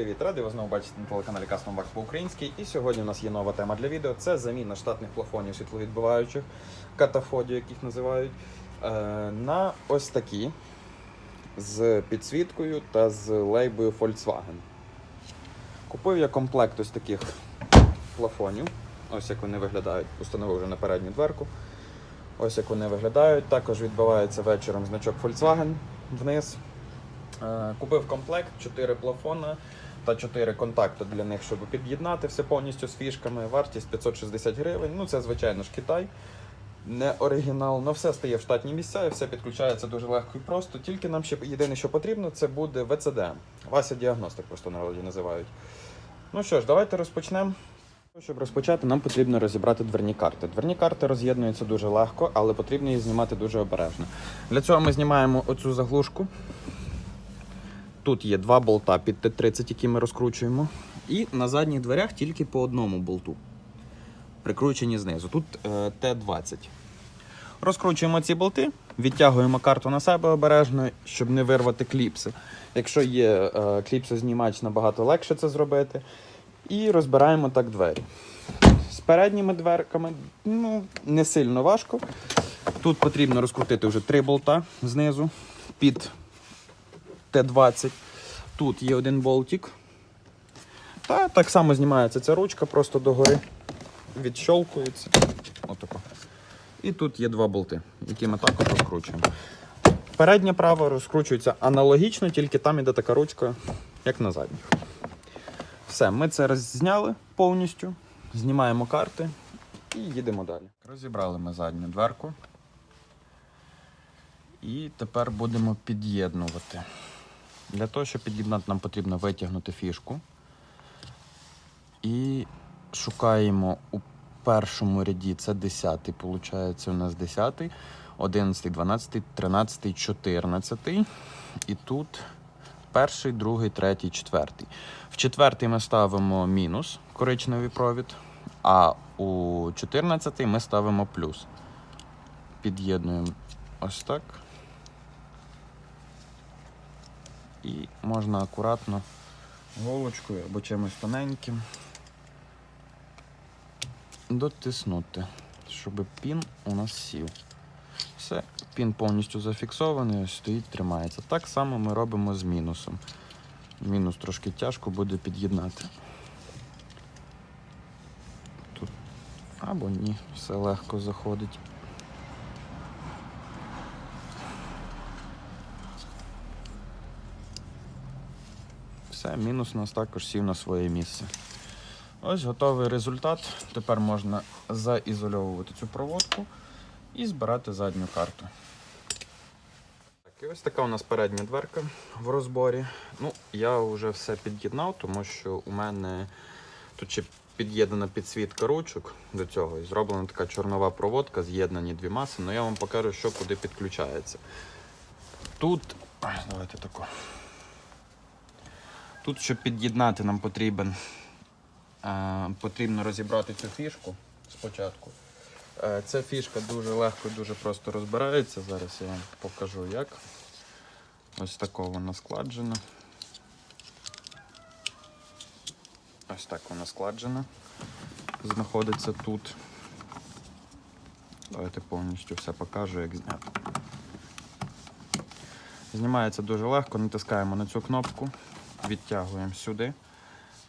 привіт! Радий вас знову бачити на телеканалі Custom Wax по-українськи. І сьогодні у нас є нова тема для відео. Це заміна штатних плафонів світловідбиваючих, катафодів, як їх називають, е, на ось такі з підсвіткою та з лейбою Volkswagen. Купив я комплект ось таких плафонів. Ось як вони виглядають. Установив вже на передню дверку. Ось як вони виглядають. Також відбивається вечором значок Volkswagen вниз. Е, Купив комплект, 4 плафона та 4 контакти для них, щоб під'єднати все повністю з фішками. Вартість 560 гривень. Ну, це, звичайно ж, Китай. Не оригінал, але все стає в штатні місця і все підключається дуже легко і просто. Тільки нам ще єдине, що потрібно, це буде ВЦД. Вася діагностик просто народі називають. Ну що ж, давайте розпочнемо. Щоб розпочати, нам потрібно розібрати дверні карти. Дверні карти роз'єднуються дуже легко, але потрібно їх знімати дуже обережно. Для цього ми знімаємо оцю заглушку. Тут є два болта під Т-30, які ми розкручуємо. І на задніх дверях тільки по одному болту. Прикручені знизу. Тут е, Т-20. Розкручуємо ці болти, відтягуємо карту на себе обережно, щоб не вирвати кліпси. Якщо є е, кліпсознімач, набагато легше це зробити. І розбираємо так двері. З передніми дверками ну, не сильно важко. Тут потрібно розкрутити вже три болта знизу під Т-20. Тут є один болтик. Та так само знімається ця ручка просто догори. Відщолкується. Отако. І тут є два болти, які ми також розкручуємо. Передня права розкручується аналогічно, тільки там іде така ручка, як на задніх. Все, ми це зняли повністю, знімаємо карти і їдемо далі. Розібрали ми задню дверку. І тепер будемо під'єднувати. Для того, щоб під'єднати, нам потрібно витягнути фішку. І шукаємо у першому ряді це 10, виходить, у нас 10, 11, 12, 13, 14. І тут перший, другий, третій, четвертий. В четвертий ми ставимо мінус коричневий провід, а у 14-й ми ставимо плюс. Під'єднуємо ось так. І можна акуратно голочкою або чимось тоненьким дотиснути, щоб пін у нас сів. Все, пін повністю зафіксований, ось стоїть, тримається. Так само ми робимо з мінусом. Мінус трошки тяжко буде під'єднати. Тут або ні, все легко заходить. Все, мінус у нас також сів на своє місце. Ось готовий результат. Тепер можна заізольовувати цю проводку і збирати задню карту. І ось така у нас передня дверка в розборі. Ну, я вже все під'єднав, тому що у мене тут ще під'єднана підсвітка ручок до цього і зроблена така чорнова проводка, з'єднані дві маси. Ну я вам покажу, що куди підключається. Тут. Давайте тако. Тут, щоб під'єднати, нам потрібен, е, потрібно розібрати цю фішку спочатку. Е, ця фішка дуже легко і дуже просто розбирається. Зараз я вам покажу як. Ось такого вона складжена. Ось так вона складжена. Знаходиться тут. Давайте повністю все покажу, як зняти. Знімається дуже легко, натискаємо на цю кнопку, відтягуємо сюди.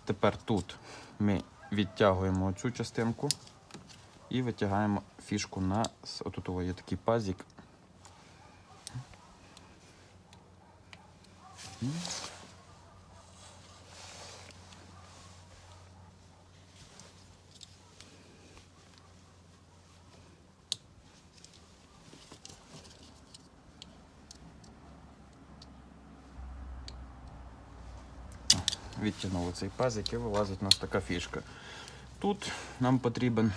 Тепер тут ми відтягуємо цю частинку і витягаємо фішку на отут є такий пазик. Відтягнули цей пазик і вилазить у нас така фішка. Тут нам потрібен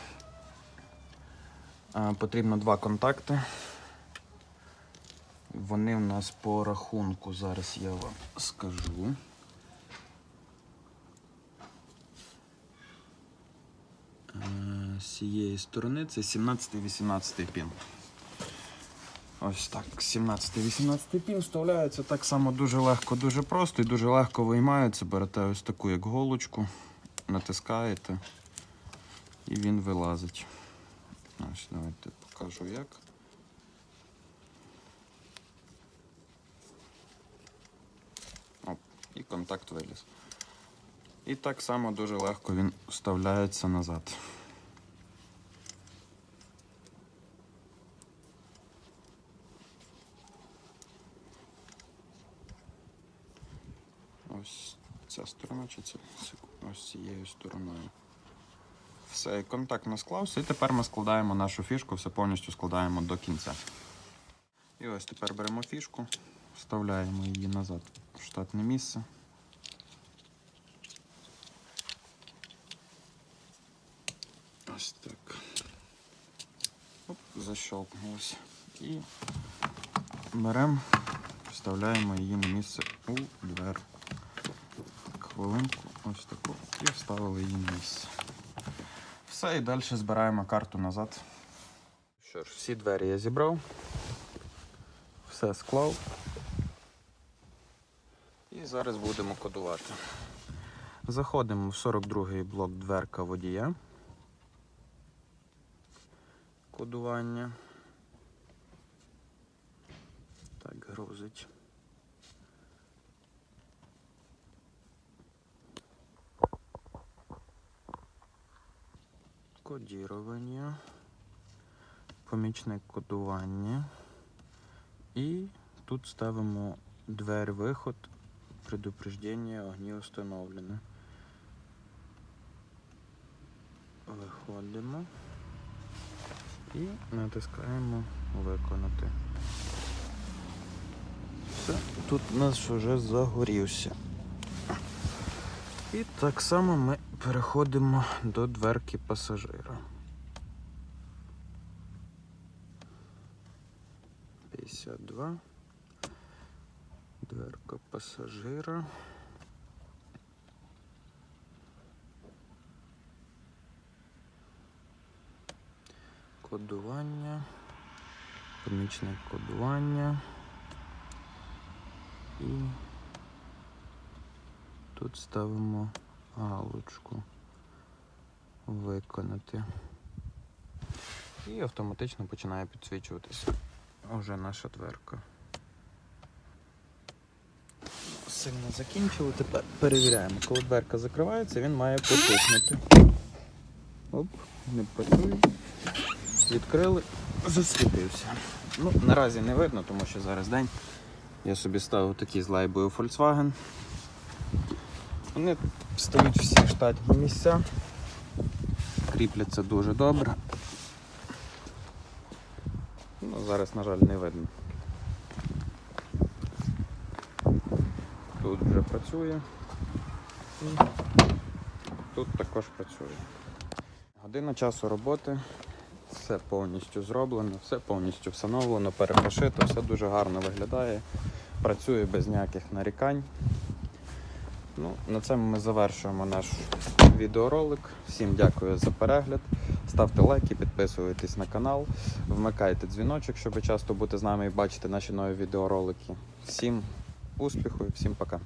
Е, Потрібно два контакти. Вони у нас по рахунку, зараз я вам скажу. Е, З цієї сторони це 17-18 пін. Ось так, 17-18 пін вставляється так само дуже легко, дуже просто і дуже легко виймається. Берете ось таку як голочку, натискаєте і він вилазить. Ось давайте покажу як. Оп, і контакт виліз. І так само дуже легко він вставляється назад. Ось ця сторона чи це ось цією стороною. Все, і контакт не склався. І тепер ми складаємо нашу фішку, все повністю складаємо до кінця. І ось тепер беремо фішку, вставляємо її назад в штатне місце. Ось так. Оп, защелкнулось. І беремо, вставляємо її на місце у двер. Хвилинку, ось таку. І вставили її на місце. Все, і далі збираємо карту назад. Що ж, всі двері я зібрав. Все склав. І зараз будемо кодувати. Заходимо в 42-й блок дверка водія. Кодування. Так, грузить. Кодірування. Помічник кодування. І тут ставимо двері-виход. Предупреждення огні установлене. Виходимо і натискаємо виконати. Все, тут у нас вже загорівся. І так само ми переходимо до дверки пасажира. 52. Дверка пасажира. Кодування. Помічник кодування. І тут ставимо галочку виконати. І автоматично починає підсвічуватися вже наша дверка. Сильно закінчили, тепер перевіряємо. Коли дверка закривається, він має потухнути. Оп, не працює. Відкрили, засвітився. Ну, наразі не видно, тому що зараз день. Я собі ставив такі з лайбою Volkswagen. Вони стають всі штатні місця. Кріпляться дуже добре. Ну, зараз, на жаль, не видно. Тут вже працює. І тут також працює. Година часу роботи. Все повністю зроблено, все повністю встановлено, перепрошито, все дуже гарно виглядає. Працює без ніяких нарікань. Ну, на цьому ми завершуємо наш відеоролик. Всім дякую за перегляд. Ставте лайки, підписуйтесь на канал, вмикайте дзвіночок, щоб часто бути з нами і бачити наші нові відеоролики. Всім успіху і всім пока.